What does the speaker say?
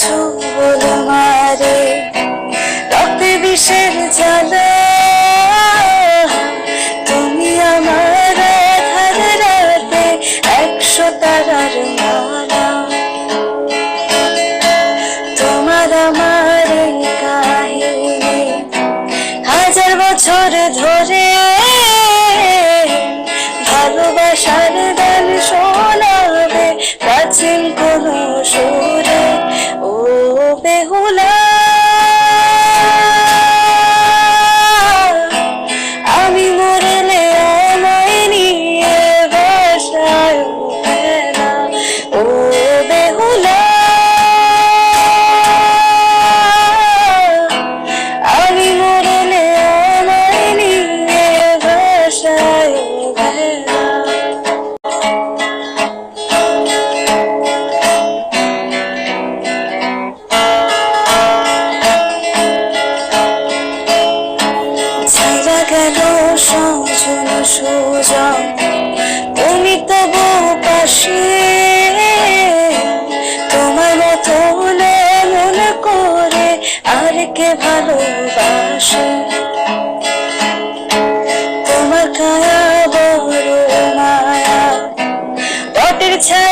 ছুবল মারে, রক্তে বিষের জল তুমি আমার ধার রাতে একশো তারার মালা। তোমার আমার কাহিনী হাজার বছর ধরে ভালোবাসার বেহুলা সংজন সুজন তুমি তবু পাশে। তোমার মতো মনে করে আর কে ভালোবাসে তোমার কায়া বড় মায়া। বটের ছায়া